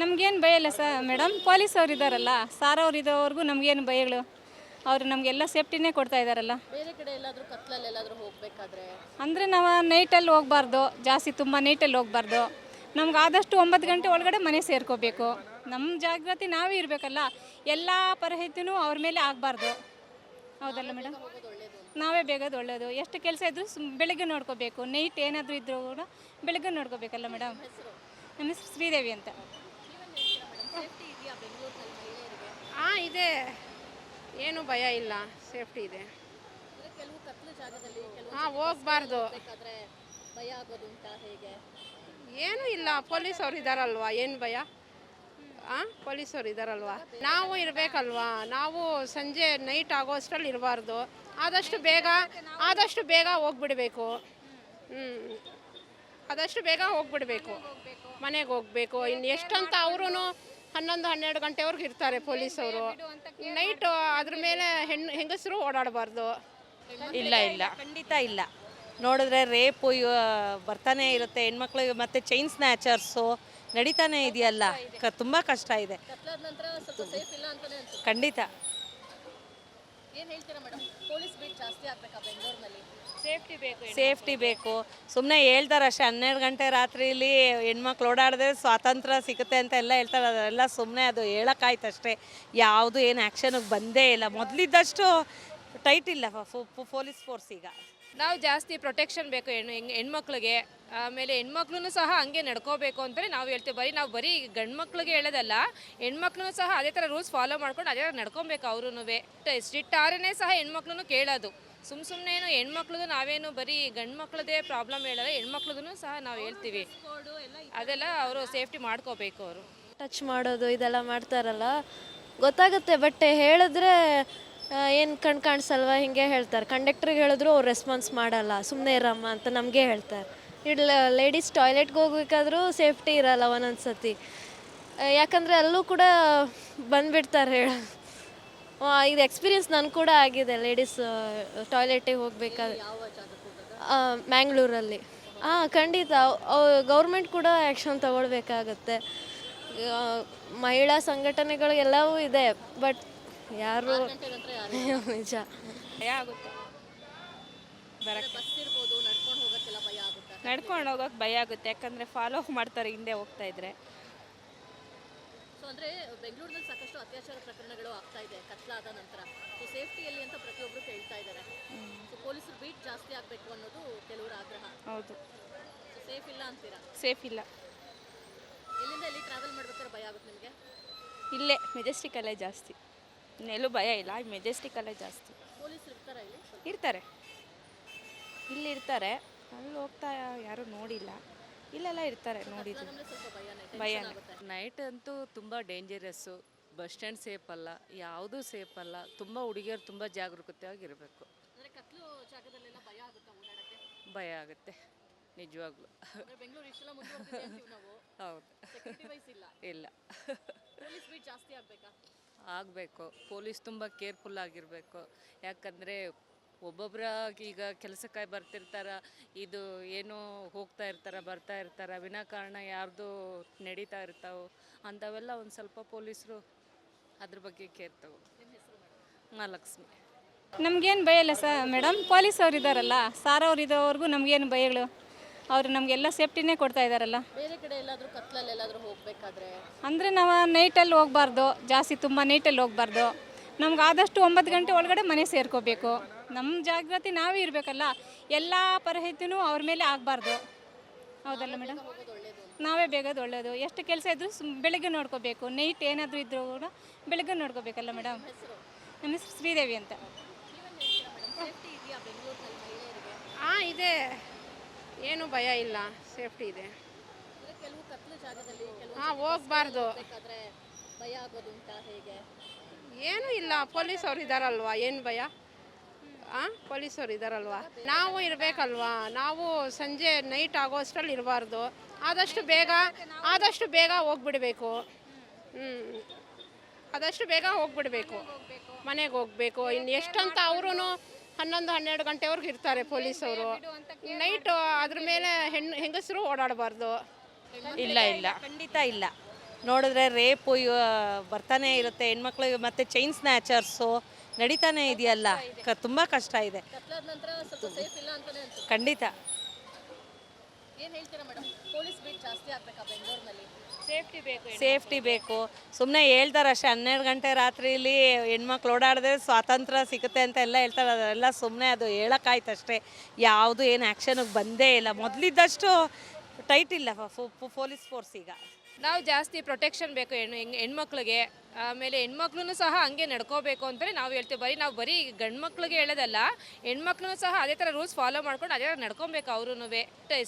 ನಮಗೇನು ಭಯ ಇಲ್ಲ ಸರ್ ಮೇಡಮ್ ಪೊಲೀಸ್ ಅವ್ರು ಇದ್ದಾರಲ್ಲ ಸಾರ್ ಅವ್ರು ಇದ್ದವ್ರಿಗೂ ನಮಗೇನು ಭಯಗಳು? ಅವರು ನಮಗೆಲ್ಲ ಸೇಫ್ಟಿನೇ ಕೊಡ್ತಾ ಇದ್ದಾರಲ್ಲ ಬೇರೆ ಕಡೆ ಎಲ್ಲಾದ್ರೂ ಕತ್ಲಲ್ಲಿ ಎಲ್ಲಾದ್ರೂ ಹೋಗ್ಬೇಕಾದ್ರೆ? ಅಂದರೆ ನಾವು ನೈಟಲ್ಲಿ ಹೋಗ್ಬಾರ್ದು ಜಾಸ್ತಿ ತುಂಬ ನೈಟಲ್ಲಿ ಹೋಗ್ಬಾರ್ದು. ನಮ್ಗೆ ಆದಷ್ಟು ಒಂಬತ್ತು ಗಂಟೆ ಒಳಗಡೆ ಮನೆ ಸೇರ್ಕೋಬೇಕು. ನಮ್ಮ ಜಾಗೃತಿ ನಾವೇ ಇರಬೇಕಲ್ಲ ಎಲ್ಲ ಪರಿಹಿತಿನೂ ಅವ್ರ ಮೇಲೆ ಆಗಬಾರ್ದು. ಹೌದಲ್ಲ ಮೇಡಮ್ ನಾವೇ ಬೇಗದು ಒಳ್ಳೆಯದು ಎಷ್ಟು ಕೆಲಸ ಇದ್ದರೂ ಬೆಳಗ್ಗೆ ನೋಡ್ಕೋಬೇಕು. ನೈಟ್ ಏನಾದರೂ ಇದ್ದರೂ ಕೂಡ ಬೆಳಗ್ಗೆ ನೋಡ್ಕೋಬೇಕಲ್ಲ ಮೇಡಮ್ ನಮ್ಮ ಹೆಸರು ಶ್ರೀದೇವಿ ಅಂತ. ಹಾಂ ಇದೆ. ಏನು ಭಯ ಇಲ್ಲ. ಸೇಫ್ಟಿ ಇದೆ. ಹಾಂ ಹೋಗ್ಬಾರ್ದು. ಏನೂ ಇಲ್ಲ. ಪೊಲೀಸ್ ಅವ್ರು ಇದ್ದಾರಲ್ವಾ ಏನು ಭಯ? ಹಾಂ ಪೊಲೀಸ್ ಅವ್ರು ಇದ್ದಾರಲ್ವಾ ನಾವು ಇರಬೇಕಲ್ವಾ? ನಾವು ಸಂಜೆ ನೈಟ್ ಆಗೋ ಅಷ್ಟರಲ್ಲಿ ಇರಬಾರ್ದು. ಆದಷ್ಟು ಬೇಗ ಆದಷ್ಟು ಬೇಗ ಹೋಗ್ಬಿಡ್ಬೇಕು. ಹ್ಞೂ ಆದಷ್ಟು ಬೇಗ ಹೋಗ್ಬಿಡ್ಬೇಕು. ಮನೆಗೆ ಹೋಗ್ಬೇಕು. ಇನ್ನು ಎಷ್ಟಂತ ಅವರು ಹನ್ನೊಂದು ಹನ್ನೆರಡು ಗಂಟೆವರೆಗೂ ಇರ್ತಾರೆ ಪೊಲೀಸವರು. ನೈಟು ಅದ್ರ ಮೇಲೆ ಹೆಣ್ಣು ಹೆಂಗಸರು ಓಡಾಡಬಾರ್ದು. ಇಲ್ಲ ಇಲ್ಲ. ಖಂಡಿತ ಇಲ್ಲ. ನೋಡಿದ್ರೆ ರೇಪು ಇವ ಬರ್ತಾನೆ ಇರುತ್ತೆ. ಹೆಣ್ಮಕ್ಳಿಗೆ ಮತ್ತೆ ಚೈನ್ ಸ್ನ್ಯಾಚರ್ಸು ನಡೀತಾನೆ ಇದೆಯಲ್ಲ. ಕ ತುಂಬ ಕಷ್ಟ ಇದೆ. ಕತ್ಲಾದ ನಂತರ ಸ್ವಲ್ಪ ಸೇಫ್ ಇಲ್ಲ ಅಂತಾನೆ ಅನ್ಸುತ್ತೆ ಖಂಡಿತ. ಏನ್ ಹೇಳ್ತೀರಾ ಮೇಡಮ್? ಪೊಲೀಸ್ ಬೀಟ್ ಜಾಸ್ತಿ ಆಗ್ಬೇಕಾ ಬೆಂಗಳೂರಿನಲ್ಲಿ? ಸೇಫ್ಟಿ ಬೇಕು ಸೇಫ್ಟಿ ಬೇಕು. ಸುಮ್ಮನೆ ಹೇಳ್ತಾರೆ ಅಷ್ಟೇ ಹನ್ನೆರಡು ಗಂಟೆ ರಾತ್ರಿಲಿ ಹೆಣ್ಮಕ್ಳು ಓಡಾಡಿದ್ರೆ ಸ್ವಾತಂತ್ರ್ಯ ಸಿಗುತ್ತೆ ಅಂತ ಎಲ್ಲ ಹೇಳ್ತಾರೆ ಅದೆಲ್ಲ ಸುಮ್ಮನೆ ಅದು ಹೇಳೋಕ್ಕಾಯ್ತು ಅಷ್ಟೇ ಯಾವುದು ಏನು ಆ್ಯಕ್ಷನಿಗೆ ಬಂದೇ ಇಲ್ಲ. ಮೊದಲಿದ್ದಷ್ಟು ಟೈಟ್ ಇಲ್ಲ ಪೊಲೀಸ್ ಫೋರ್ಸ್ ಈಗ. ನಾವು ಜಾಸ್ತಿ ಪ್ರೊಟೆಕ್ಷನ್ ಬೇಕು ಹೆಣ್ಣು ಹೆಂಗ್ ಹೆಣ್ಮಕ್ಳಿಗೆ. ಆಮೇಲೆ ಹೆಣ್ಮಕ್ಳು ಸಹ ಹಂಗೆ ನಡ್ಕೋಬೇಕು ಅಂತಲೇ ನಾವು ಹೇಳ್ತೀವಿ. ಬರೀ ನಾವು ಬರೀ ಗಂಡು ಮಕ್ಳಿಗೆ ಹೇಳೋದಲ್ಲ ಹೆಣ್ಮಕ್ಳು ಸಹ ಅದೇ ಥರ ರೂಲ್ಸ್ ಫಾಲೋ ಮಾಡ್ಕೊಂಡು ಅದೇ ಥರ ನಡ್ಕೊಬೇಕು ಅವ್ರೂ ಸ್ಟ್ರಿಕ್ಟ್ ಆರನೇ ಸಹ ಹೆಣ್ಮಕ್ಳು ಕೇಳೋದು. ಸುಮ್ಮ ಸುಮ್ಮನೆ ಏನು ಹೆಣ್ಮಕ್ಳದ್ದು ನಾವೇನು ಬರೀ ಗಂಡು ಮಕ್ಳದೇ ಪ್ರಾಬ್ಲಮ್ ಹೇಳಲ್ಲ ಹೆಣ್ಮಕ್ಳದ್ದು ಸಹ ನಾವು ಹೇಳ್ತೀವಿ. ಅದೆಲ್ಲ ಅವರು ಸೇಫ್ಟಿ ಮಾಡ್ಕೋಬೇಕು ಅವರು. ಟಚ್ ಮಾಡೋದು, ಇದೆಲ್ಲ ಮಾಡ್ತಾರಲ್ಲ, ಗೊತ್ತಾಗುತ್ತೆ ಬಟ್ ಹೇಳಿದ್ರೆ ಏನು ಕಣ್ ಕಾಣಿಸಲ್ವ? ಹಿಂಗೆ ಹೇಳ್ತಾರೆ. ಕಂಡಕ್ಟ್ರಿಗೆ ಹೇಳಿದ್ರು ಅವ್ರು ರೆಸ್ಪಾನ್ಸ್ ಮಾಡಲ್ಲ. ಸುಮ್ಮನೆ ಇರಮ್ಮ ಅಂತ ನಮಗೆ ಹೇಳ್ತಾರೆ. ಇಡ್ಲ ಲೇಡೀಸ್ ಟಾಯ್ಲೆಟ್ಗೆ ಹೋಗ್ಬೇಕಾದ್ರೂ ಸೇಫ್ಟಿ ಇರಲ್ಲ ಒಂದೊಂದು ಸತಿ ಯಾಕಂದರೆ ಅಲ್ಲೂ ಕೂಡ ಬಂದುಬಿಡ್ತಾರೆ ಹೇಳ. ಇದು ಎಕ್ಸ್ಪೀರಿಯನ್ಸ್ ನನಗೆ ಕೂಡ ಆಗಿದೆ ಲೇಡೀಸ್ ಟಾಯ್ಲೆಟಿಗೆ ಹೋಗ್ಬೇಕಾದ್ರೆ. ಮ್ಯಾಂಗ್ಳೂರಲ್ಲಿ ಹಾಂ ಖಂಡಿತ ಗೌರ್ಮೆಂಟ್ ಕೂಡ ಆ್ಯಕ್ಷನ್ ತಗೊಳ್ಬೇಕಾಗತ್ತೆ. ಮಹಿಳಾ ಸಂಘಟನೆಗಳು ಎಲ್ಲವೂ ಇದೆ ಬಟ್ ಯಾರು ನಿಜ. ಭಯ ಆಗುತ್ತೆ. ಬಸ್ ಇರ್ಬೋದು ನಡ್ಕೊಂಡು ಹೋಗಕ್ಕೆಲ್ಲ ಭಯ ಆಗುತ್ತೆ. ನಡ್ಕೊಂಡು ಹೋಗೋಕೆ ಭಯ ಆಗುತ್ತೆ ಯಾಕಂದರೆ ಫಾಲೋ ಮಾಡ್ತಾರೆ ಹಿಂದೆ ಹೋಗ್ತಾ ಇದ್ರೆ. ಅಂದ್ರೆ ಬೆಂಗಳೂರಿನಲ್ಲಿ ಸಾಕಷ್ಟು ಅತ್ಯಾಚಾರ ಪ್ರಕರಣಗಳು ಆಗ್ತಾ ಇದೆ ಕತ್ಲಾದ ನಂತರ. ಸೊ ಸೇಫ್ಟಿಯಲ್ಲಿ ಅಂತ ಪ್ರತಿಯೊಬ್ಬರು ಕೇಳ್ತಾ ಇದ್ದಾರೆ. ಸೊ ಪೊಲೀಸರು ಬೀಟ್ ಜಾಸ್ತಿ ಆಗಬೇಕು ಅನ್ನೋದು ಕೆಲವರ ಆಗ್ರಹ. ಹೌದು. ಸೊ ಸೇಫ್ ಇಲ್ಲ ಅಂತೀರಾ? ಸೇಫ್ ಇಲ್ಲ. ಎಲ್ಲಿಂದ ಎಲ್ಲಿ ಟ್ರಾವೆಲ್ ಮಾಡ್ಬೇಕಾದ್ರೆ ಭಯ ಆಗುತ್ತೆ ನಿಮಗೆ? ಇಲ್ಲೇ ಮೆಜೆಸ್ಟಿಕಲ್ಲೇ ಜಾಸ್ತಿ. ಇನ್ನೆಲ್ಲೂ ಭಯ ಇಲ್ಲ ಮೆಜೆಸ್ಟಿಕಲ್ಲೇ ಜಾಸ್ತಿ. ಪೊಲೀಸರು ಇರ್ತಾರಾ ಇಲ್ಲಿ? ಇರ್ತಾರೆ. ಇಲ್ಲಿ ಇರ್ತಾರೆ. ಅಲ್ಲಿ ಹೋಗ್ತಾ ಯಾರೂ ನೋಡಿಲ್ಲ. ಇಲ್ಲೆಲ್ಲ ಇರ್ತಾರೆ ನೋಡಿದ್ವಿ ಭಯ ನೈಟ್ ಅಂತೂ ತುಂಬ ಡೇಂಜರಸ್ಸು ಬಸ್ ಸ್ಟ್ಯಾಂಡ್ ಸೇಫ್ ಅಲ್ಲ ಯಾವುದೂ ಸೇಫ್ ಅಲ್ಲ ತುಂಬ ಹುಡುಗಿಯರು ತುಂಬ ಜಾಗರೂಕತೆಯಾಗಿರಬೇಕು. ಅಂದ್ರೆ ಕತ್ಲು ಜಾಗದಲ್ಲೆಲ್ಲ ಭಯ ಆಗುತ್ತಾ ಓಡಾಡಕ್ಕೆ? ಭಯ ಆಗುತ್ತೆ ನಿಜವಾಗ್ಲೂ. ಅಂದ್ರೆ ಬೆಂಗಳೂರು ಇಷ್ಟೆಲ್ಲ ಅಂತೀವಿ ನಾವು. ಹೌದು. ಇಲ್ಲ. ಇಲ್ಲ. ಪೊಲೀಸ್ ಬೀಟ್ ಜಾಸ್ತಿ ಆಗ್ಬೇಕಾ? ಆಗಬೇಕು. ಪೊಲೀಸ್ ತುಂಬ ಕೇರ್ಫುಲ್ ಆಗಿರಬೇಕು. ಯಾಕಂದರೆ ಒಬ್ಬೊಬ್ಬರ ಈಗ ಕೆಲಸಕ್ಕೆ ಬರ್ತಿರ್ತಾರ ಇದು ಏನು ಹೋಗ್ತಾ ಇರ್ತಾರೆ ಬರ್ತಾ ಇರ್ತಾರೆ ವಿನಾಕಾರಣ ಯಾರ್ದು ನಡೀತಾ ಇರ್ತಾವೆ ಅಂಥವೆಲ್ಲ ಒಂದು ಸ್ವಲ್ಪ ಪೊಲೀಸರು ಅದ್ರ ಬಗ್ಗೆ ಕೇರ್ ತಗೋ. ಮಹಾಲಕ್ಷ್ಮಿ ನಮಗೇನು ಭಯ ಇಲ್ಲ ಸರ್ ಮೇಡಮ್ ಪೊಲೀಸ್ ಅವ್ರು ಇದ್ದಾರಲ್ಲ ಸಾರ್ ಅವ್ರು ಇರೋವರೆಗೂ ನಮಗೇನು ಭಯಗಳು ಅವರು ನಮಗೆಲ್ಲ ಸೇಫ್ಟಿನೇ ಕೊಡ್ತಾ ಇದ್ದಾರಲ್ಲ. ಬೇರೆ ಕಡೆ ಎಲ್ಲಾದರೂ ಕತ್ಲಲ್ಲಿ ಎಲ್ಲಾದರೂ ಹೋಗಬೇಕಾದ್ರೆ? ಅಂದರೆ ನಾವು ನೈಟಲ್ಲಿ ಹೋಗ್ಬಾರ್ದು ಜಾಸ್ತಿ ತುಂಬ ನೈಟಲ್ಲಿ ಹೋಗ್ಬಾರ್ದು ನಮ್ಗೆ ಆದಷ್ಟು ಒಂಬತ್ತು ಗಂಟೆ ಒಳಗಡೆ ಮನೆ ಸೇರ್ಕೋಬೇಕು. ನಮ್ಮ ಜಾಗೃತಿ ನಾವೇ ಇರಬೇಕಲ್ಲ? ಎಲ್ಲ ಪರಿಹಿತಿನೂ ಅವ್ರ ಮೇಲೆ ಆಗಬಾರ್ದು. ಹೌದಲ್ಲ ಮೇಡಮ್? ನಾವೇ ಬೇಗದು ಒಳ್ಳೆಯದು ಎಷ್ಟು ಕೆಲಸ ಇದ್ದರೂ ಸುಮ್ ಬೆಳಗ್ಗೆ ನೋಡ್ಕೋಬೇಕು. ನೈಟ್ ಏನಾದರೂ ಇದ್ದರೂ ಕೂಡ ಬೆಳಗ್ಗೆ ನೋಡ್ಕೋಬೇಕಲ್ಲ ಮೇಡಮ್? ನಮ್ಮ ಹೆಸರು? ಶ್ರೀದೇವಿ ಅಂತ. ಹಾಂ ಇದೆ. ಏನು ಭಯ ಇಲ್ಲ. ಸೇಫ್ಟಿ ಇದೆ. ಹಾಂ ಹೋಗ್ಬಾರ್ದು. ಭಯ ಆಗೋದು ಅಂತ ಹೇಗೆ? ಏನೂ ಇಲ್ಲ. ಪೊಲೀಸ್ ಅವ್ರು ಇದ್ದಾರಲ್ವಾ ಏನು ಭಯ? ಹಾಂ ಪೊಲೀಸರು ಅವ್ರು ಇದ್ದಾರಲ್ವಾ ನಾವು ಇರಬೇಕಲ್ವಾ? ನಾವು ಸಂಜೆ ನೈಟ್ ಆಗೋ ಅಷ್ಟರಲ್ಲಿ ಇರಬಾರ್ದು. ಆದಷ್ಟು ಬೇಗ ಆದಷ್ಟು ಬೇಗ ಹೋಗ್ಬಿಡ್ಬೇಕು. ಹ್ಞೂ ಆದಷ್ಟು ಬೇಗ ಹೋಗ್ಬಿಡ್ಬೇಕು. ಮನೆಗೆ ಹೋಗ್ಬೇಕು. ಇನ್ನು ಎಷ್ಟಂತ ಅವರು ಹನ್ನೊಂದು ಹನ್ನೆರಡು ಗಂಟೆವರೆಗೂ ಇರ್ತಾರೆ ಪೊಲೀಸವರು. ನೈಟು ಅದ್ರ ಮೇಲೆ ಹೆಣ್ಣು ಹೆಂಗಸರು ಓಡಾಡಬಾರ್ದು. ಇಲ್ಲ ಇಲ್ಲ. ಖಂಡಿತ ಇಲ್ಲ. ನೋಡಿದ್ರೆ ರೇಪು ಬರ್ತಾನೆ ಇರುತ್ತೆ. ಹೆಣ್ಮಕ್ಳಿಗೆ ಮತ್ತು ಚೈನ್ ಸ್ನ್ಯಾಚರ್ಸು ನಡೀತಾನೆ ಇದೆಯಲ್ಲ. ಕ ತುಂಬ ಕಷ್ಟ ಇದೆ. ಕತ್ಲಾದ ನಂತರ ಸ್ವಲ್ಪ ಸೇಫ್ ಇಲ್ಲ ಅಂತಾನೆ ಅನ್ಸುತ್ತೆ ಖಂಡಿತ. ಏನ್ ಹೇಳ್ತೀರಾ ಮೇಡಮ್? ಪೊಲೀಸ್ ಬೀಟ್ ಜಾಸ್ತಿ ಆಗ್ಬೇಕಾ ಬೆಂಗಳೂರಿನಲ್ಲಿ? ಸೇಫ್ಟಿ ಬೇಕು ಸೇಫ್ಟಿ ಬೇಕು. ಸುಮ್ಮನೆ ಹೇಳ್ತಾರೆ ಅಷ್ಟೇ ಹನ್ನೆರಡು ಗಂಟೆ ರಾತ್ರಿಲಿ ಹೆಣ್ಮಕ್ಳು ಓಡಾಡಿದ್ರೆ ಸ್ವಾತಂತ್ರ್ಯ ಸಿಗುತ್ತೆ ಅಂತ ಎಲ್ಲ ಹೇಳ್ತಾರೆ. ಅದೆಲ್ಲ ಸುಮ್ಮನೆ ಅದು ಹೇಳೋಕ್ಕಾಯ್ತು ಅಷ್ಟೇ. ಯಾವುದು ಏನು ಆ್ಯಕ್ಷನಿಗೆ ಬಂದೇ ಇಲ್ಲ. ಮೊದಲಿದ್ದಷ್ಟು ಟೈಟ್ ಇಲ್ಲ ಪೊಲೀಸ್ ಫೋರ್ಸ್ ಈಗ. ನಾವು ಜಾಸ್ತಿ ಪ್ರೊಟೆಕ್ಷನ್ ಬೇಕು ಹೆಣ್ಣು ಹೆಣ್ಮಕ್ಳಿಗೆ. ಆಮೇಲೆ ಹೆಣ್ಮಕ್ಳು ಸಹ ಹಂಗೆ ನಡ್ಕೋಬೇಕು ಅಂತಲೇ ನಾವು ಹೇಳ್ತೀವಿ. ಬರೀ ನಾವು ಬರೀ ಗಂಡು ಮಕ್ಳಿಗೆ ಹೇಳೋದಲ್ಲ ಹೆಣ್ಮಕ್ಳು ಸಹ ಅದೇ ಥರ ರೂಲ್ಸ್ ಫಾಲೋ ಮಾಡ್ಕೊಂಡು ಅದೇ ಥರ ನಡ್ಕೊಬೇಕು ಅವ್ರೂ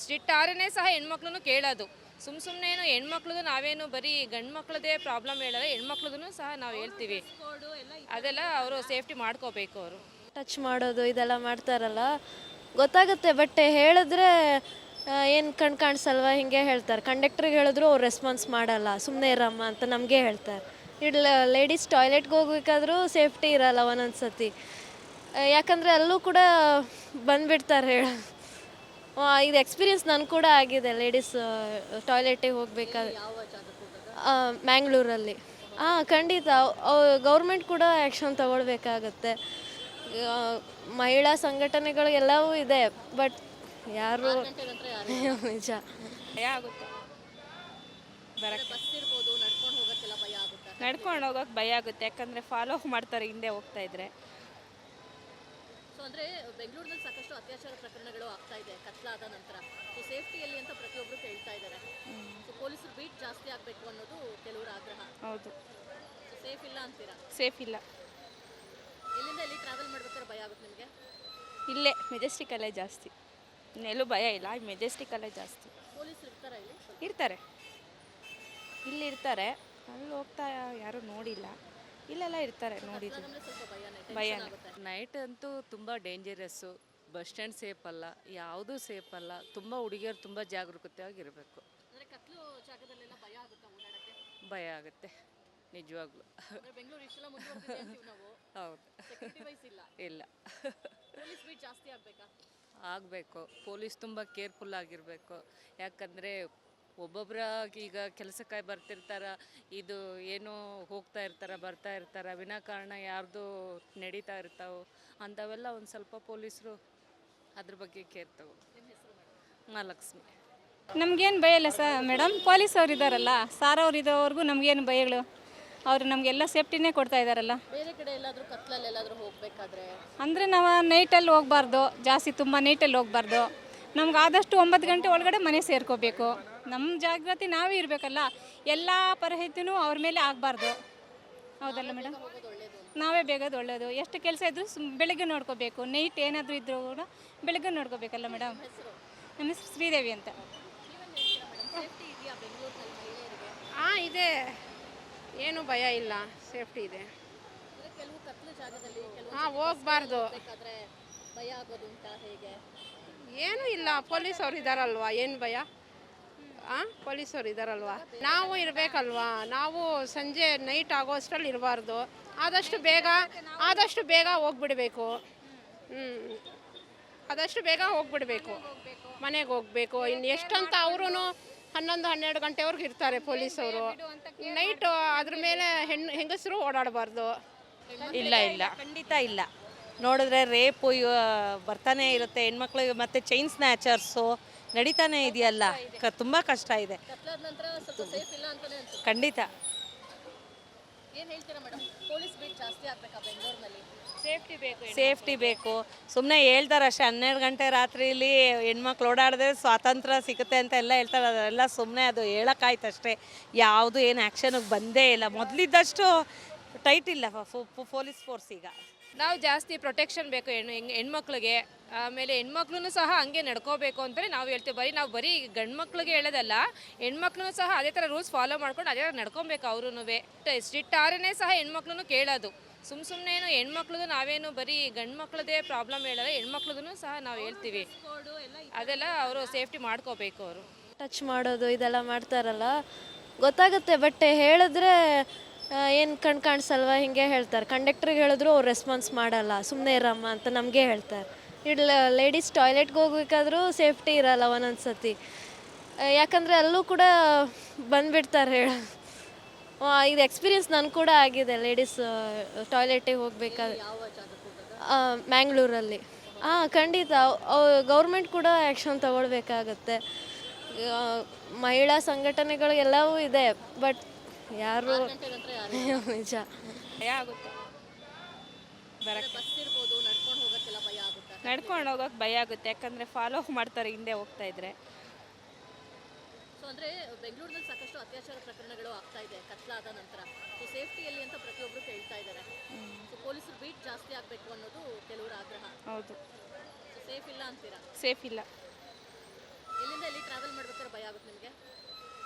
ಸ್ಟ್ರಿಕ್ಟ್ ಆರನೇ ಸಹ ಹೆಣ್ಮಕ್ಳು ಕೇಳೋದು. ಸುಮ್ಮ ಸುಮ್ಮನೆ ಹೆಣ್ಮಕ್ಳದು ನಾವೇನು ಬರೀ ಗಂಡು ಮಕ್ಳದೇ ಪ್ರಾಬ್ಲಮ್ ಹೇಳಲ್ಲ ಹೆಣ್ಮಕ್ಳದೂ ಸಹ ನಾವು ಹೇಳ್ತೀವಿ. ಅದೆಲ್ಲ ಅವರು ಸೇಫ್ಟಿ ಮಾಡ್ಕೋಬೇಕು ಅವರು. ಟಚ್ ಮಾಡೋದು, ಇದೆಲ್ಲ ಮಾಡ್ತಾರಲ್ಲ. ಗೊತ್ತಾಗುತ್ತೆ ಬಟ್ ಹೇಳಿದ್ರೆ ಏನು ಕಣ್ ಕಾಣಿಸಲ್ವ? ಹಿಂಗೆ ಹೇಳ್ತಾರೆ. ಕಂಡಕ್ಟ್ರಿಗೆ ಹೇಳಿದ್ರು ಅವ್ರು ರೆಸ್ಪಾನ್ಸ್ ಮಾಡಲ್ಲ. ಸುಮ್ಮನೆ ಇರಮ್ಮ ಅಂತ ನಮಗೆ ಹೇಳ್ತಾರೆ. ಇಡ್ಲ ಲೇಡೀಸ್ ಟಾಯ್ಲೆಟ್ಗೆ ಹೋಗ್ಬೇಕಾದ್ರೂ ಸೇಫ್ಟಿ ಇರಲ್ಲ ಒಂದೊಂದು ಸತಿ ಯಾಕಂದರೆ ಅಲ್ಲೂ ಕೂಡ ಬಂದುಬಿಡ್ತಾರೆ ಹೇಳ. ಇದು ಎಕ್ಸ್ಪೀರಿಯನ್ಸ್ ನನಗೆ ಕೂಡ ಆಗಿದೆ ಲೇಡೀಸ್ ಟಾಯ್ಲೆಟಿಗೆ ಹೋಗ್ಬೇಕಾದ್ರೆ ಮ್ಯಾಂಗ್ಳೂರಲ್ಲಿ ಹಾಂ ಖಂಡಿತ. ಗೌರ್ಮೆಂಟ್ ಕೂಡ ಆ್ಯಕ್ಷನ್ ತಗೊಳ್ಬೇಕಾಗತ್ತೆ. ಮಹಿಳಾ ಸಂಘಟನೆಗಳು ಎಲ್ಲವೂ ಇದೆ. ಬಟ್ ಯಾರು? ನಿಜ. ಭಯ ಆಗುತ್ತೆ. ಬಸ್ ಇರ್ಬೋದು ನಡ್ಕೊಂಡು ಹೋಗೋಕ್ಕೆಲ್ಲ ಭಯ ಆಗುತ್ತೆ ನಡ್ಕೊಂಡು ಹೋಗೋಕೆ ಭಯ ಆಗುತ್ತೆ ಯಾಕಂದರೆ ಫಾಲೋ ಮಾಡ್ತಾರೆ ಹಿಂದೆ ಹೋಗ್ತಾ ಇದ್ರೆ. ಸೊ ಅಂದ್ರೆ ಬೆಂಗಳೂರಿನಲ್ಲಿ ಸಾಕಷ್ಟು ಅತ್ಯಾಚಾರ ಪ್ರಕರಣಗಳು ಆಗ್ತಾ ಇದೆ ಕತ್ಲಾದ ನಂತರ. ಸೊ ಸೇಫ್ಟಿಯಲ್ಲಿ ಅಂತ ಪ್ರತಿಯೊಬ್ಬರು ಕೇಳ್ತಾ ಇದ್ದಾರೆ. ಸೊ ಪೊಲೀಸರು ಬೀಟ್ ಜಾಸ್ತಿ ಆಗಬೇಕು ಅನ್ನೋದು ಕೆಲವರ ಆಗ್ರಹ. ಹೌದು. ಸೊ ಸೇಫ್ ಇಲ್ಲ ಅಂತೀರಾ? ಸೇಫ್ ಇಲ್ಲ. ಎಲ್ಲಿಂದ ಎಲ್ಲಿ ಟ್ರಾವೆಲ್ ಮಾಡ್ಬೇಕಾದ್ರೆ ಭಯ ಆಗುತ್ತೆ ನಿಮಗೆ? ಇಲ್ಲೇ ಮೆಜೆಸ್ಟಿಕಲ್ಲೇ ಜಾಸ್ತಿ. ಇನ್ನೆಲ್ಲೂ ಭಯ ಇಲ್ಲ ಮೆಜೆಸ್ಟಿಕಲ್ಲೇ ಜಾಸ್ತಿ. ಇರ್ತಾರಾ ಇಲ್ಲಿ? ಇರ್ತಾರೆ. ಇಲ್ಲಿ ಇರ್ತಾರೆ. ಅಲ್ಲಿ ಹೋಗ್ತಾ ಯಾರೂ ನೋಡಿಲ್ಲ. ಇಲ್ಲೆಲ್ಲ ಇರ್ತಾರೆ ನೋಡಿದ್ದು ಭಯನೇ ಭಯ ನೈಟ್ ಅಂತೂ ತುಂಬ ಡೇಂಜರಸ್ಸು ಬಸ್ ಸ್ಟ್ಯಾಂಡ್ ಸೇಫ್ ಅಲ್ಲ ಯಾವುದೂ ಸೇಫ್ ಅಲ್ಲ. ತುಂಬ ಹುಡುಗಿಯರು ತುಂಬ ಜಾಗರೂಕತೆಯಾಗಿರಬೇಕು. ಭಯ ಆಗುತ್ತಾ ಓಡಾಡಕ್ಕೆ? ಭಯ ಆಗುತ್ತೆ ನಿಜವಾಗ್ಲೂ. ಅಂದ್ರೆ ಬೆಂಗಳೂರು ಇಷ್ಟೆಲ್ಲ ಮುಂದುವರೆದಿದೆ ನಾವು. ಹೌದು. ಇಲ್ಲ. ಇಲ್ಲ. ಪೊಲೀಸ್ ಬೀಟ್ ಜಾಸ್ತಿ ಆಗ್ಬೇಕಾ? ಆಗಬೇಕು. ಪೊಲೀಸ್ ತುಂಬ ಕೇರ್ಫುಲ್ ಆಗಿರಬೇಕು. ಯಾಕಂದರೆ ಒಬ್ಬೊಬ್ಬರ ಈಗ ಕೆಲಸಕ್ಕೆ ಬರ್ತಿರ್ತಾರ, ಇದು ಏನೋ ಹೋಗ್ತಾ ಇರ್ತಾರೆ, ಬರ್ತಾ ಇರ್ತಾರೆ, ವಿನಾಕಾರಣ ಯಾರ್ದು ನಡೀತಾ ಇರ್ತಾವೆ, ಅಂಥವೆಲ್ಲ ಒಂದು ಸ್ವಲ್ಪ ಪೊಲೀಸರು ಅದ್ರ ಬಗ್ಗೆ ಕೇರ್ ತಗೋ ಮಹಾಲಕ್ಷ್ಮಿ ನಮಗೇನು ಭಯ ಇಲ್ಲ ಸರ್ ಮೇಡಮ್. ಪೊಲೀಸ್ ಅವ್ರು ಇದ್ದಾರಲ್ಲ ಸಾರ್ ಅವ್ರು ಇದ್ದವ್ರಿಗೂ ನಮಗೇನು ಭಯಗಳು? ಅವರು ನಮಗೆಲ್ಲ ಸೇಫ್ಟಿನೇ ಕೊಡ್ತಾ ಇದ್ದಾರಲ್ಲ ಬೇರೆ ಕಡೆ ಎಲ್ಲಾದ್ರೂ ಕತ್ಲಲ್ಲಿ ಎಲ್ಲಾದ್ರೂ ಹೋಗಬೇಕಾದ್ರೆ? ಅಂದರೆ ನಾವು ನೈಟಲ್ಲಿ ಹೋಗ್ಬಾರ್ದು ಜಾಸ್ತಿ ತುಂಬ ನೈಟಲ್ಲಿ ಹೋಗ್ಬಾರ್ದು. ನಮ್ಗೆ ಆದಷ್ಟು ಒಂಬತ್ತು ಗಂಟೆ ಒಳಗಡೆ ಮನೆ ಸೇರ್ಕೋಬೇಕು. ನಮ್ಮ ಜಾಗೃತಿ ನಾವೇ ಇರಬೇಕಲ್ಲ ಎಲ್ಲ ಪರಿಹಿತಿನೂ ಅವ್ರ ಮೇಲೆ ಆಗಬಾರ್ದು. ಹೌದಲ್ಲ ಮೇಡಮ್ ನಾವೇ ಬೇಗದು ಒಳ್ಳೆಯದು ಎಷ್ಟು ಕೆಲಸ ಇದ್ದರೂ ಬೆಳಗ್ಗೆ ನೋಡ್ಕೋಬೇಕು. ನೈಟ್ ಏನಾದರೂ ಇದ್ದರೂ ಕೂಡ ಬೆಳಗ್ಗೆ ನೋಡ್ಕೋಬೇಕಲ್ಲ ಮೇಡಮ್ ನಮ್ಮ ಹೆಸರು ಶ್ರೀದೇವಿ ಅಂತ. ಹಾಂ ಇದೆ. ಏನು ಭಯ ಇಲ್ಲ ಸೇಫ್ಟಿ ಇದೆ. ಕೆಲವು ಕತ್ಲು ಜಾಗದಲ್ಲಿ ಕೆಲವು ಹಾಂ ಹೋಗ್ಬಾರ್ದು. ಬೇಕಾದ್ರೆ ಭಯ ಆಗೋದು ಅಂತ ಹೇಗೆ? ಏನೂ ಇಲ್ಲ ಪೊಲೀಸ್ ಅವ್ರು ಇದ್ದಾರಲ್ವಾ ಏನು ಭಯ? ಹಾಂ ಪೊಲೀಸ್ ಅವ್ರು ಇದ್ದಾರಲ್ವಾ ನಾವು ಇರಬೇಕಲ್ವಾ? ನಾವು ಸಂಜೆ ನೈಟ್ ಆಗೋ ಅಷ್ಟರಲ್ಲಿ ಇರಬಾರ್ದು. ಆದಷ್ಟು ಬೇಗ ಆದಷ್ಟು ಬೇಗ ಹೋಗ್ಬಿಡ್ಬೇಕು. ಹ್ಞೂ ಆದಷ್ಟು ಬೇಗ ಹೋಗ್ಬಿಡ್ಬೇಕು. ಮನೆಗೆ ಹೋಗ್ಬೇಕು. ಇನ್ನು ಎಷ್ಟಂತ ಅವರು ಹನ್ನೊಂದು ಹನ್ನೆರಡು ಗಂಟೆವರೆಗೂ ಇರ್ತಾರೆ ಪೊಲೀಸವರು. ನೈಟ್ ಅದ್ರ ಮೇಲೆ ಹೆಣ್ಣು ಹೆಂಗಸರು ಓಡಾಡಬಾರ್ದು. ಇಲ್ಲ ಇಲ್ಲ. ಖಂಡಿತ ಇಲ್ಲ. ನೋಡಿದ್ರೆ ರೇಪು ಬರ್ತಾನೆ ಇರುತ್ತೆ. ಹೆಣ್ಮಕ್ಳು ಮತ್ತು ಚೈನ್ ಸ್ನ್ಯಾಚರ್ಸು ನಡೀತಾನೆ ಇದೆಯಲ್ಲ. ಕ ತುಂಬ ಕಷ್ಟ ಇದೆ. ಕತ್ಲಾದ ನಂತರ ಸ್ವಲ್ಪ ಸೇಫ್ ಇಲ್ಲ ಅಂತಾನೆ ಅನ್ಸುತ್ತೆ. ಖಂಡಿತ. ಏನ್ ಹೇಳ್ತೀರಾ ಮೇಡಮ್ ಪೊಲೀಸ್ ಬೀಟ್ ಜಾಸ್ತಿ ಆಗ್ಬೇಕಾ ಬೆಂಗಳೂರಿನಲ್ಲಿ? ಸೇಫ್ಟಿ ಬೇಕು ಸೇಫ್ಟಿ ಬೇಕು. ಸುಮ್ಮನೆ ಹೇಳ್ತಾರೆ ಅಷ್ಟೇ ಹನ್ನೆರಡು ಗಂಟೆ ರಾತ್ರಿಲಿ ಹೆಣ್ಮಕ್ಳು ಓಡಾಡಿದ್ರೆ ಸ್ವಾತಂತ್ರ್ಯ ಸಿಗುತ್ತೆ ಅಂತ ಎಲ್ಲ ಹೇಳ್ತಾರೆ. ಅದೆಲ್ಲ ಸುಮ್ಮನೆ ಅದು ಹೇಳೋಕ್ಕಾಯ್ತು ಅಷ್ಟೇ ಯಾವುದು ಏನು ಆ್ಯಕ್ಷನಿಗೆ ಬಂದೇ ಇಲ್ಲ. ಮೊದಲಿದ್ದಷ್ಟು ಟೈಟ್ ಇಲ್ಲ ಪೊಲೀಸ್ ಫೋರ್ಸ್ ಈಗ. ನಾವು ಜಾಸ್ತಿ ಪ್ರೊಟೆಕ್ಷನ್ ಬೇಕು ಹೆಣ್ಣು ಹೆಣ್ಮಕ್ಳಿಗೆ. ಆಮೇಲೆ ಹೆಣ್ಮಕ್ಳು ಸಹ ಹಂಗೆ ನಡ್ಕೋಬೇಕು ಅಂತಲೇ ನಾವು ಹೇಳ್ತೀವಿ. ಬರೀ ನಾವು ಬರೀ ಗಂಡು ಮಕ್ಳಿಗೆ ಹೇಳೋದಲ್ಲ ಹೆಣ್ಮಕ್ಳು ಸಹ ಅದೇ ಥರ ರೂಲ್ಸ್ ಫಾಲೋ ಮಾಡ್ಕೊಂಡು ಅದೇ ಥರ ನಡ್ಕೊಬೇಕು ಅವ್ರೂ ಸ್ಟ್ರಿಕ್ಟ್ ಆರನೇ ಸಹ ಹೆಣ್ಮಕ್ಳು ಕೇಳೋದು. ಸುಮ್ಮ ಸುಮ್ಮನೆ ಏನು ಹೆಣ್ಮಕ್ಳದು ನಾವೇನು ಬರೀ ಗಂಡು ಮಕ್ಳದೇ ಪ್ರಾಬ್ಲಮ್ ಹೇಳಲ್ಲ ಹೆಣ್ಮಕ್ಳದೂ ಸಹ ನಾವು ಹೇಳ್ತೀವಿ. ಅದೆಲ್ಲ ಅವರು ಸೇಫ್ಟಿ ಮಾಡ್ಕೋಬೇಕು ಅವರು. ಟಚ್ ಮಾಡೋದು, ಇದೆಲ್ಲ ಮಾಡ್ತಾರಲ್ಲ. ಗೊತ್ತಾಗುತ್ತೆ ಬಟ್ ಹೇಳಿದ್ರೆ ಏನು ಕಣ್ ಕಾಣಿಸಲ್ವ? ಹಿಂಗೆ ಹೇಳ್ತಾರೆ. ಕಂಡಕ್ಟ್ರಿಗೆ ಹೇಳಿದ್ರು ಅವ್ರು ರೆಸ್ಪಾನ್ಸ್ ಮಾಡಲ್ಲ. ಸುಮ್ಮನೆ ಇರಮ್ಮ ಅಂತ ನಮಗೆ ಹೇಳ್ತಾರೆ. ಇಡ್ಲ ಲೇಡೀಸ್ ಟಾಯ್ಲೆಟ್ಗೆ ಹೋಗ್ಬೇಕಾದ್ರೂ ಸೇಫ್ಟಿ ಇರಲ್ಲ ಒಂದೊಂದು ಸತಿ ಯಾಕಂದರೆ ಅಲ್ಲೂ ಕೂಡ ಬಂದುಬಿಡ್ತಾರೆ ಹೇಳ. ಇದು ಎಕ್ಸ್ಪೀರಿಯನ್ಸ್ ನನಗೆ ಕೂಡ ಆಗಿದೆ ಲೇಡೀಸ್ ಟಾಯ್ಲೆಟಿಗೆ ಹೋಗ್ಬೇಕಾದ್ರೆ. ಮ್ಯಾಂಗ್ಳೂರಲ್ಲಿ ಹಾಂ ಖಂಡಿತ. ಗೌರ್ಮೆಂಟ್ ಕೂಡ ಆ್ಯಕ್ಷನ್ ತಗೊಳ್ಬೇಕಾಗತ್ತೆ. ಮಹಿಳಾ ಸಂಘಟನೆಗಳು ಎಲ್ಲವೂ ಇದೆ. ಬಟ್ ಯಾರು ನಿಜ. ಭಯ ಆಗುತ್ತೆ. ಬರಕ್ಕೆ ನಡ್ಕೊಂಡು ಹೋಗೋಕ್ಕೆಲ್ಲ ಭಯ ಆಗುತ್ತೆ. ನಡ್ಕೊಂಡು ಹೋಗೋಕೆ ಭಯ ಆಗುತ್ತೆ. ಯಾಕಂದರೆ ಫಾಲೋ ಮಾಡ್ತಾರೆ ಹಿಂದೆ ಹೋಗ್ತಾ ಇದ್ರೆ. ಸೊ ಅಂದ್ರೆ ಬೆಂಗಳೂರಿನಲ್ಲಿ ಸಾಕಷ್ಟು ಅತ್ಯಾಚಾರ ಪ್ರಕರಣಗಳು ಆಗ್ತಾ ಇದೆ ಕತ್ಲಾದ ನಂತರ. ಸೊ ಸೇಫ್ಟಿಯಲ್ಲಿ ಅಂತ ಪ್ರತಿಯೊಬ್ಬರು ಕೇಳ್ತಾ ಇದ್ದಾರೆ. ಸೊ ಪೊಲೀಸರು ಬೀಟ್ ಜಾಸ್ತಿ ಆಗಬೇಕು ಅನ್ನೋದು ಕೆಲವರ ಆಗ್ರಹ. ಹೌದು. ಸೇಫ್ ಇಲ್ಲ ಅಂತೀರಾ? ಸೇಫ್ ಇಲ್ಲ. ಎಲ್ಲಿಂದ ಇಲ್ಲಿ ಟ್ರಾವೆಲ್ ಮಾಡ್ಬೇಕಾದ್ರೆ ಭಯ ಆಗುತ್ತೆ ನಿಮಗೆ?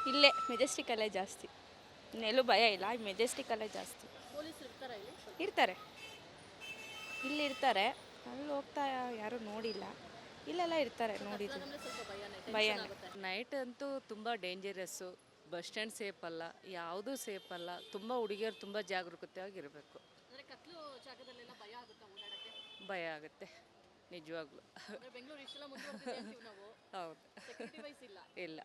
ಇಲ್ಲೇ ಮೆಜೆಸ್ಟಿಕಲ್ಲೇ ಜಾಸ್ತಿ. ಇನ್ನೆಲ್ಲೂ ಭಯ ಇಲ್ಲ ಮೆಜೆಸ್ಟಿಕಲ್ಲೇ ಜಾಸ್ತಿ. ಇರ್ತಾರ ಇಲ್ಲಿ? ಇರ್ತಾರೆ. ಇಲ್ಲಿ ಇರ್ತಾರೆ. ಅಲ್ಲಿ ಹೋಗ್ತಾ ಯಾರೂ ನೋಡಿಲ್ಲ. ಇಲ್ಲೆಲ್ಲ ಇರ್ತಾರೆ ನೋಡಿದ್ರು. ಭಯ ಸ್ವಲ್ಪ ಭಯನೇ ಭಯನೇ. ಆಗುತ್ತೆ. ನೈಟ್ ಅಂತೂ ತುಂಬ ಡೇಂಜರಸ್ಸು ಬಸ್ ಸ್ಟ್ಯಾಂಡ್ ಸೇಫ್ ಅಲ್ಲ ಯಾವುದೂ ಸೇಫ್ ಅಲ್ಲ ತುಂಬ ಹುಡುಗಿಯರು ತುಂಬ ಜಾಗರೂಕತೆಯಾಗಿರಬೇಕು. ಅಂದ್ರೆ ಕತ್ಲು ಜಾಗದಲ್ಲೆಲ್ಲ ಭಯ ಆಗುತ್ತಾ ಓಡಾಡಕ್ಕೆ? ಭಯ ಆಗುತ್ತೆ ನಿಜವಾಗ್ಲೂ. ಅಂದ್ರೆ ಬೆಂಗಳೂರು ಇಷ್ಟೆಲ್ಲ ಅಂತೀವಿ ನಾವು. ಹೌದು. ಇಲ್ಲ.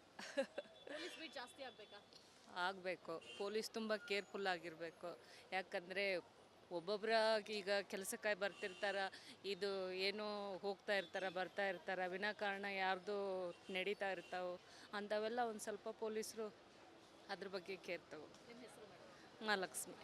ಆಗಬೇಕು. ಪೊಲೀಸ್ ತುಂಬ ಕೇರ್ಫುಲ್ ಆಗಿರಬೇಕು. ಯಾಕಂದರೆ ಒಬ್ಬೊಬ್ಬರ ಈಗ ಕೆಲಸಕ್ಕೆ ಬರ್ತಿರ್ತಾರ, ಇದು ಏನು ಹೋಗ್ತಾ ಇರ್ತಾರೆ, ಬರ್ತಾ ಇರ್ತಾರೆ ವಿನಾಕಾರಣ ಯಾರ್ದು ನಡೀತಾ ಇರ್ತಾವೆ, ಅಂಥವೆಲ್ಲ ಒಂದು ಸ್ವಲ್ಪ ಪೊಲೀಸರು ಅದ್ರ ಬಗ್ಗೆ ಕೇರ್ ತಗೋ ಮಹಾಲಕ್ಷ್ಮಿ.